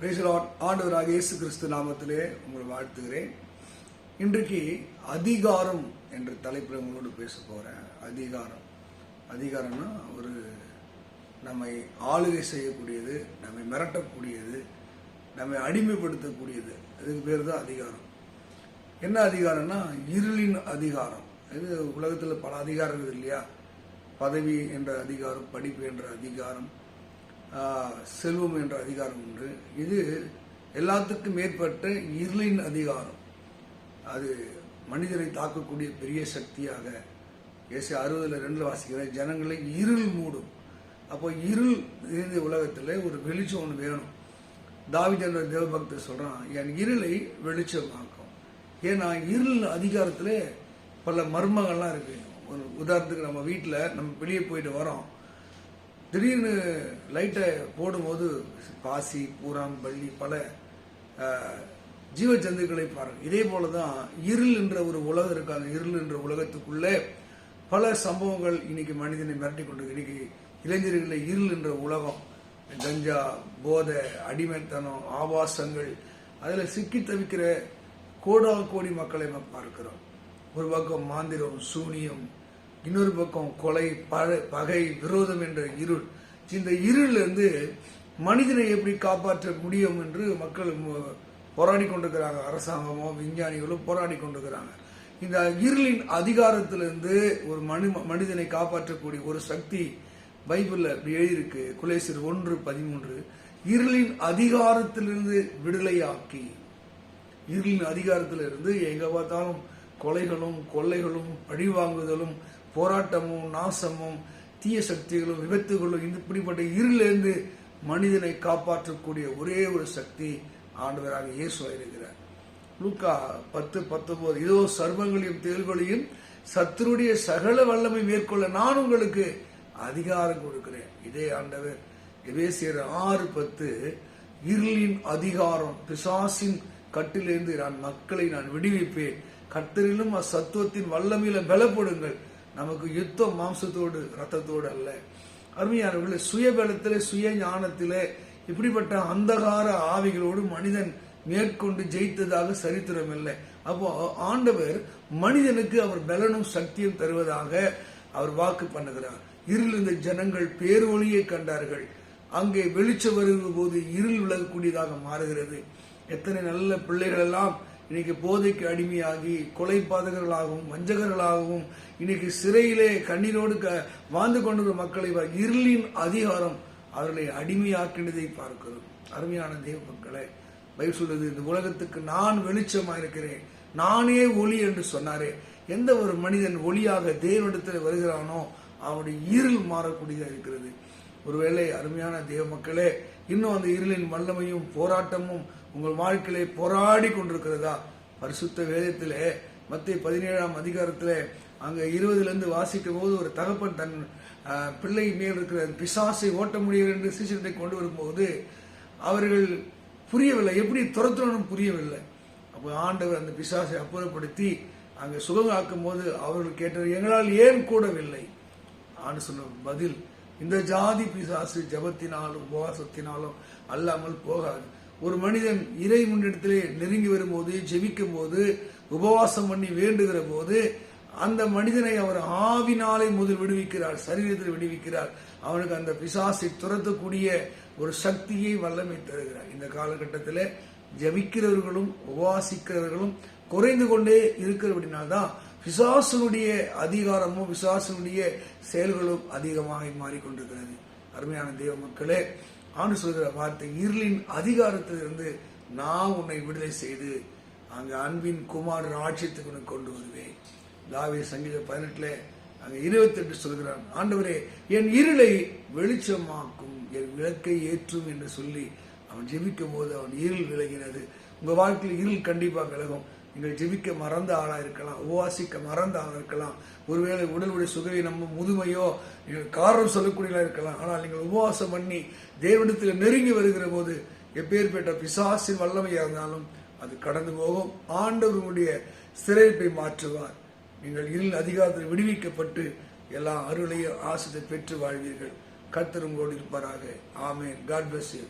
ஆண்டவராக இயேசு கிறிஸ்து நாமத்திலே உங்களை வாழ்த்துகிறேன். இன்றைக்கு அதிகாரம் என்ற தலைப்பில் உங்களோடு பேச போகிறேன் அதிகாரம். அதிகாரம்னா ஒரு நம்மை ஆளுகை செய்யக்கூடியது நம்மை மிரட்டக்கூடியது நம்மை அடிமைப்படுத்தக்கூடியது. அதுக்கு பேர் தான் அதிகாரம். என்ன அதிகாரம்னா இருளின் அதிகாரம். இது உலகத்தில் பல அதிகாரங்கள் இல்லையா? பதவி என்ற அதிகாரம் படிப்பு என்ற அதிகாரம் செல்வம் என்ற அதிகாரம் உண்டு இது எல்லாத்துக்கும் மேற்பட்ட இருளின் அதிகாரம். அது மனிதரை தாக்கக்கூடிய பெரிய சக்தியாக ஏசி அறுபதுல ரெண்டில் வாசிக்கிற ஜனங்களை இருள் மூடும். அப்போ இருள் நிறைந்த உலகத்தில் ஒரு வெளிச்சம் ஒன்று வேணும். தாவித் என்ற தேவபக்தர் சொல்கிறான் என் இருளை வெளிச்சமாக்கும். ஏன்னா இருள் அதிகாரத்தில் பல மர்மங்கள்லாம் இருக்கு. ஒரு உதாரணத்துக்கு நம்ம வீட்டில் நம்ம வெளியே போயிட்டு வரோம் திடீர்னு லைட்டை போடும்போது பாசி பூராம் பள்ளி பல ஜீவ ஜந்துக்களை பாருங்க. இதே போல தான் இருள் என்ற ஒரு உலகம் இருக்காது இருள் என்ற உலகத்துக்குள்ளே பல சம்பவங்கள் இன்னைக்கு மனிதனை மிரட்டி கொண்டு இன்னைக்கு இளைஞர்களை இருள் என்ற உலகம் கஞ்சா போதை அடிமைத்தனம் ஆபாசங்கள் அதில் சிக்கி தவிக்கிற கோடா கோடி மக்களை நம்ம பார்க்கிறோம். ஒரு பக்கம் மாந்திரம் சூனியம் இன்னொரு பக்கம் கொலை பழ- பகை விரோதம் என்ற இருள். இந்த இருளிலிருந்து மனிதனை எப்படி காப்பாற்ற முடியும் என்று மக்கள் போராடி கொண்டிருக்கிறாங்க. அரசாங்கமோ விஞ்ஞானிகளோ போராடி கொண்டிருக்கிறாங்க. இந்த இருளின் அதிகாரத்திலிருந்து ஒரு மனு மனிதனை காப்பாற்றக்கூடிய ஒரு சக்தி பைபிளில் இப்படி எழுதியிருக்கு. குலேசர் ஒன்று பதிமூன்று. இருளின் அதிகாரத்திலிருந்து விடுதலையாக்கி. இருளின் அதிகாரத்திலிருந்து எங்கே பார்த்தாலும் கொலைகளும் கொள்ளைகளும் பழிவாங்குதலும் போராட்டமும் நாசமும் தீய சக்திகளும் விபத்துகளும் இந்த இப்படிப்பட்ட இருளிலிருந்து மனிதனை காப்பாற்றக்கூடிய ஒரே ஒரு சக்தி ஆண்டவராக இயேசு இருக்கிறார் லூக்கா பத்து பத்தொன்பது இதோ சர்வங்களையும் தேள்களையும் சத்துருடைய சகல வல்லமை மேற்கொள்ள நான் உங்களுக்கு அதிகாரம் கொடுக்கிறேன். இதே ஆண்டவர் எபேசியர் ஆறு பத்து இருளின் அதிகாரம் பிசாசின் கட்டிலிருந்து நான் மக்களை நான் விடுவிப்பேன். கத்தரிலும் அச்சத்துவத்தின் வல்லமையில பலப்படுங்கள். நமக்கு யுத்தம் மாம்சத்தோடு ரத்தத்தோடு அல்ல. அருமையானவர்களே சுயபலத்திலே சுய ஞானத்திலே இப்படிப்பட்ட அந்தகார ஆவிகளோடு மனிதன் மேற்கொண்டு ஜெயித்ததாக சரித்திரம் இல்லை. அப்போ ஆண்டவர் மனிதனுக்கு அவர் பலனும் சக்தியும் தருவதாக அவர் வாக்கு பண்ணுகிறார். இருள் இந்த ஜனங்கள் பேரொழியை கண்டார்கள். அங்கே வெளிச்சம் வருகிற போது இருள் விலகக்கூடியதாக மாறுகிறது. எத்தனை நல்ல பிள்ளைகள் எல்லாம் இன்னைக்கு போதைக்கு அடிமையாகி கொலை பாதகர்களாகவும் வஞ்சகர்களாகவும் இன்னைக்கு சிறையிலே கண்ணீரோடு க- வாழ்ந்து கொண்டிருக்கிற மக்களை இருளின் அதிகாரம் அவர்களை அடிமையாக்கினதை பார்க்கிறோம். அருமையான தேவ மக்களை பயிர் சொல்வது இந்த உலகத்துக்கு நான் வெளிச்சமாக இருக்கிறேன் நானே ஒளி என்று சொன்னாரே. எந்த ஒரு மனிதன் ஒளியாக தேவனிடத்தில் வருகிறானோ அவனுடைய இருள் மாறக்கூடியதாக இருக்கிறது. ஒருவேளை அருமையான தேவ மக்களே இன்னும் அந்த இருளின் வல்லமையும் போராட்டமும் உங்கள் வாழ்க்கையிலே போராடி கொண்டிருக்கிறதா? பரிசுத்த வேதத்திலே மத்திய பதினேழாம் அதிகாரத்திலே அங்க இருபதுல இருந்து வாசிக்கும் போது ஒரு தகப்பன் தன் பிள்ளை மேல் இருக்கிற பிசாசை ஓட்ட முடியும் என்று சீசனத்தை கொண்டு வரும்போது அவர்கள் புரியவில்லை. எப்படி துரத்தணும் புரியவில்லை. அப்போ ஆண்டவர் அந்த பிசாசை அப்புறப்படுத்தி அங்கே சுகமாக்கும் போது அவர்கள் கேட்டது எங்களால் ஏன் கூடவில்லை? ஆண்டு சொன்ன பதில் இந்த ஜாதி பிசாசு ஜபத்தினாலும் உபவாசத்தினாலும் அல்லாமல் போகாது. ஒரு மனிதன் இறை முன்னிடத்திலே நெருங்கி வரும்போது ஜெபிக்கும் போது உபவாசம் பண்ணி வேண்டுகிற போது அந்த மனிதனை அவர் ஆவினாலே முதல் விடுவிக்கிறார் சரீரத்தில் விடுவிக்கிறார். அவனுக்கு அந்த பிசாசை துரத்தக்கூடிய ஒரு சக்தியை வல்லமை தருகிறார். இந்த காலகட்டத்தில் ஜபிக்கிறவர்களும் உபவாசிக்கிறவர்களும் குறைந்து கொண்டே இருக்கிறபடினால்தான் பிசாசனுடைய அதிகாரமும் பிசாசனுடைய செயல்களும் அதிகமாக மாறிக்கொண்டிருக்கிறது. அருமையான தெய்வ மக்களே ஆண்டு சொல்கிற வார்த்தை இருளின் அதிகாரத்திலிருந்து நான் உன்னை விடுதலை செய்து அங்க அன்பின் குமார் ஆட்சியத்துக்கு உனக்கு கொண்டு வருவேன். தாவிய சங்கீத பதினெட்டுல அங்க இருபத்தெட்டு சொல்கிறான் ஆண்டவரே என் இருளை வெளிச்சமாக்கும் என் விளக்கை ஏற்றும் என்று சொல்லி அவன் ஜெபிக்கும் போது அவன் இருள் விலகினது. உங்கள் வாழ்க்கையில் இருள் கண்டிப்பாக விலகும். நீங்கள் ஜெபிக்க மறந்த ஆளாக இருக்கலாம் உபவாசிக்க மறந்த ஆளாக இருக்கலாம். ஒருவேளை உடலுடைய நம்ம முதுமையோ காரணம் சொல்லக்கூடியதாக இருக்கலாம். ஆனால் நீங்கள் உபவாசம் பண்ணி தேவனிடத்தில் நெருங்கி வருகிற போது எப்பேற்பட்ட பிசாசின் வல்லமையாக இருந்தாலும் அது கடந்து போகும். ஆண்டவருடைய சிறைப்பை மாற்றுவார். நீங்கள் இருள் அதிகாரத்தில் விடுவிக்கப்பட்டு எல்லா அருளையும் ஆசிரியர் பெற்று வாழ்வீர்கள். கர்த்தர் உங்களோடு இருப்பாராக. ஆமென். God bless you